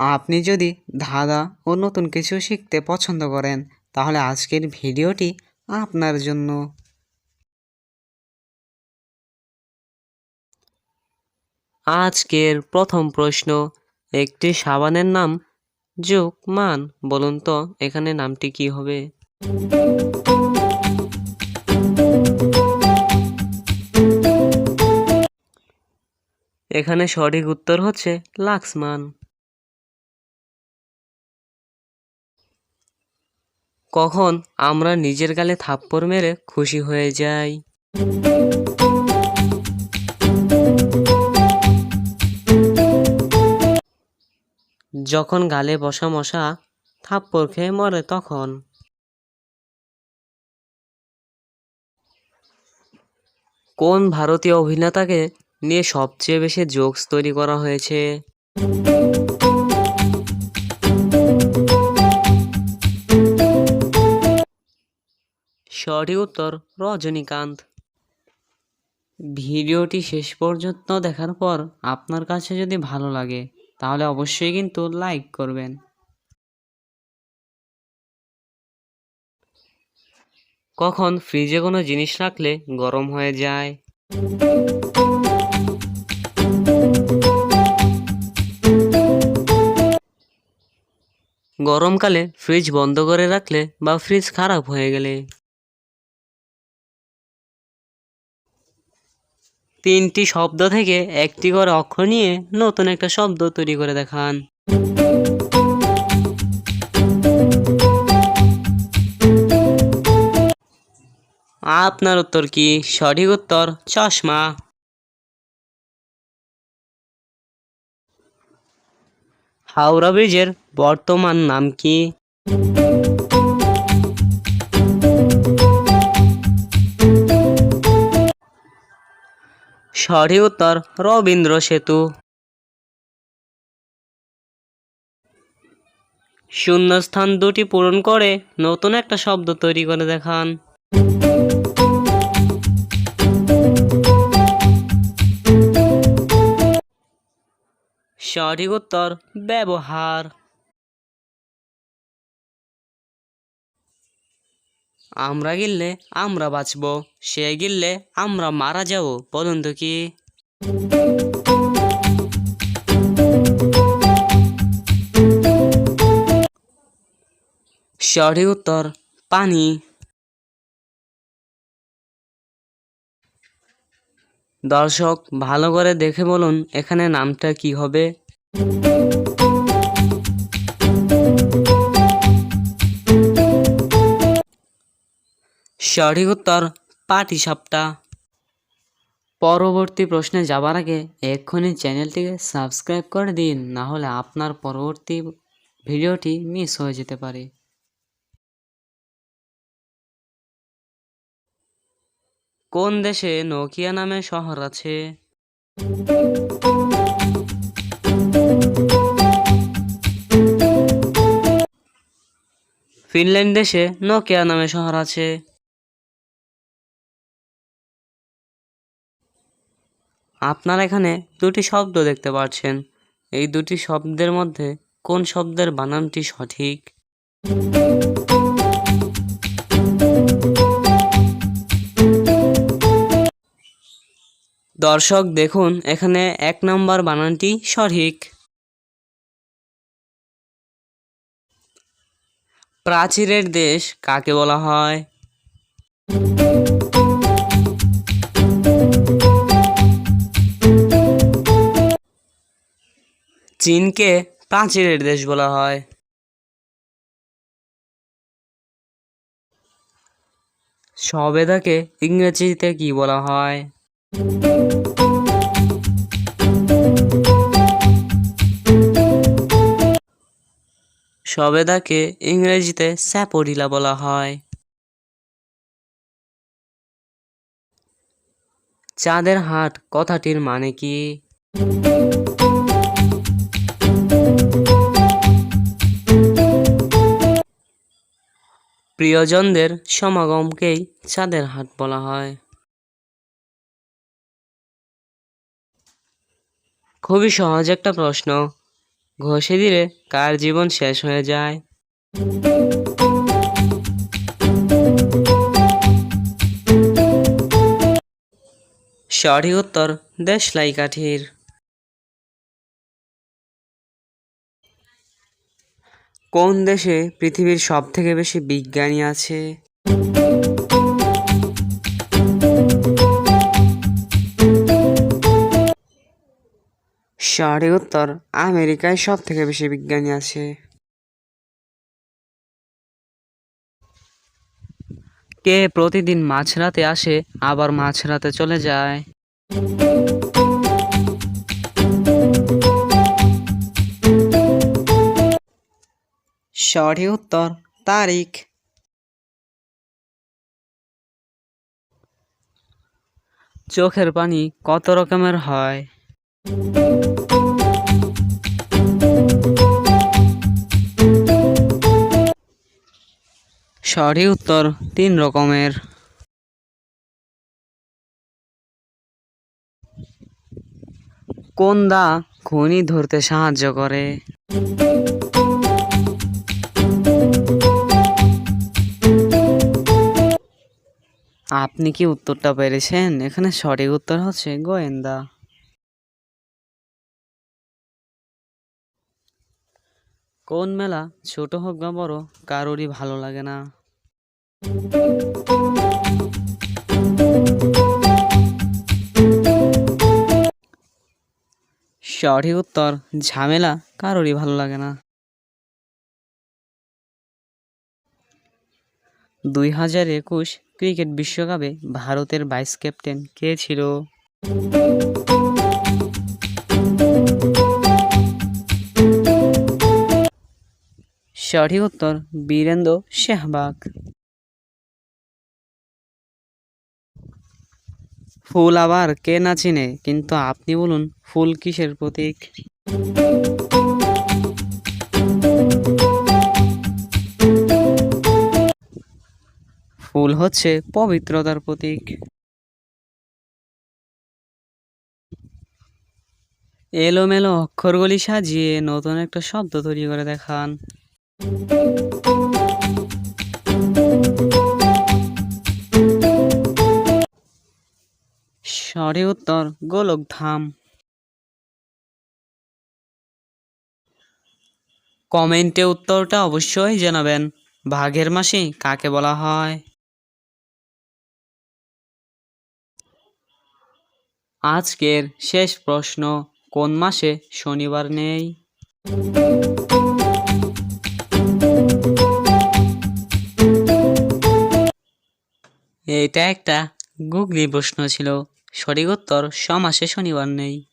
আপনি যদি ধাঁধা ও নতুন কিছু শিখতে পছন্দ করেন, তাহলে আজকের ভিডিওটি আপনার জন্য। আজকের প্রথম প্রশ্ন, একটি সাবানের নাম যোগ মান বলুন তো এখানে নামটি কি হবে? এখানে সঠিক উত্তর হচ্ছে লাক্সমান। কখন আমরা নিজের গালে থাপ্পড় মেরে খুশি হয়ে যাই। যখন গালে বসা মশা থাপ্পড় খেয়ে মরে তখন। কোন ভারতীয় অভিনেতাকে নিয়ে সবচেয়ে বেশি জোকস তৈরি করা হয়েছে? সঠিক উত্তর, রজনীকান্ত। ভিডিওটি শেষ পর্যন্ত দেখার পর আপনার কাছে যদি ভালো লাগে, তাহলে অবশ্যই কিন্তু লাইক করবেন। কখন ফ্রিজে কোনো জিনিস রাখলে গরম হয়ে যায়? গরমকালে ফ্রিজ বন্ধ করে রাখলে বা ফ্রিজ খারাপ হয়ে গেলে? তিনটি শব্দ থেকে একটি করে অক্ষর নিয়ে নতুন একটা শব্দ তৈরি করে দেখান। আপনার উত্তর কি? সঠিক উত্তর, চশমা। হাওড়া ব্রিজের বর্তমান নাম কি? সঠিক উত্তর, রবীন্দ্র সেতু। শূন্যস্থান দুটি পূরণ করে নতুন একটা শব্দ তৈরি করে দেখান। সঠিক উত্তর, ব্যবহার। আমরা গিললে আমরা বাঁচব, সে গিললে আমরা মারা যাব, বলুন তো কি? সঠিক উত্তর, পানি। দর্শক, ভালো করে দেখে বলুন এখানে নামটা কি হবে। সঠিক উত্তর পাটি সাপটা পরবর্তী প্রশ্নে যাবার আগে এক্ষুনি চ্যানেলটিকে সাবস্ক্রাইব করে দিন, না হলে আপনার পরবর্তী ভিডিওটি মিস হয়ে যেতে পারে। কোন দেশে নোকিয়া নামে শহর আছে? ফিনল্যান্ড দেশে নোকিয়া নামে শহর আছে। আপনারা এখানে দুটি শব্দ দেখতে পাচ্ছেন। এই দুটি শব্দের মধ্যে কোন শব্দের বানানটি সঠিক? দর্শক, দেখুন, এখানে এক নম্বর বানানটি সঠিক। প্রাচীরের দেশ কাকে বলা হয়? চীনকে প্রাচীরের দেশ বলা হয়। সবেদাকে ইংরেজিতে কি বলা হয়? সবেদাকে ইংরেজিতে স্যাপোডিলা বলা হয়। চাঁদের হাট কথাটির মানে কি? প্রিয়জনদের সমাগমকেই চাঁদের হাট বলা হয়। খুবই সহজ একটা প্রশ্ন। ঘষে দিলে কার জীবন শেষ হয়ে যায়? সঠিক উত্তর দেশলাই কাঠির। কোন দেশে পৃথিবীর সব থেকে বেশি বিজ্ঞানী আছে? সঠিক উত্তর আমেরিকায় সব থেকে বেশি বিজ্ঞানী আছে। কে প্রতিদিন মাঝরাতে আসে, আবার মাঝরাতে চলে যায়। সঠিক উত্তর তারিখ। চোখের পানি কত রকমের হয়? সঠিক উত্তর তিন রকমের। কোন দা খনি ধরতে সাহায্য করে? আপনি কি উত্তরটা পেরেছেন? এখানে সঠিক উত্তর হচ্ছে গোয়েন্দা। কোন মেলা? ছোট হোক বা বড়, কারোরই ভালো লাগে না। সঠিক উত্তর, ঝামেলা, কারোরই ভালো লাগে না। দুই হাজার একুশ ক্রিকেট বিশ্বকাপে ভারতের ভাইস ক্যাপ্টেন কে ছিল? সঠিক উত্তর, বীরেন্দ্র সেহবাগ। ফুল আবার কে না চিনে, কিন্তু আপনি বলুন, ফুল কিসের প্রতীক? ফুল হচ্ছে পবিত্রতার প্রতীক। এলোমেলো অক্ষরগুলি সাজিয়ে নতুন একটা শব্দ তৈরি করে দেখান। সঠিক উত্তর, গোলকধাম। কমেন্টে উত্তরটা অবশ্যই জানাবেন। ভাগের মাসি কাকে বলা হয়? আজকের শেষ প্রশ্ন, কোন মাসে শনিবার নেই? এটা একটা গুগলি প্রশ্ন ছিল, সঠিক উত্তর সমাসে শনিবার নেই।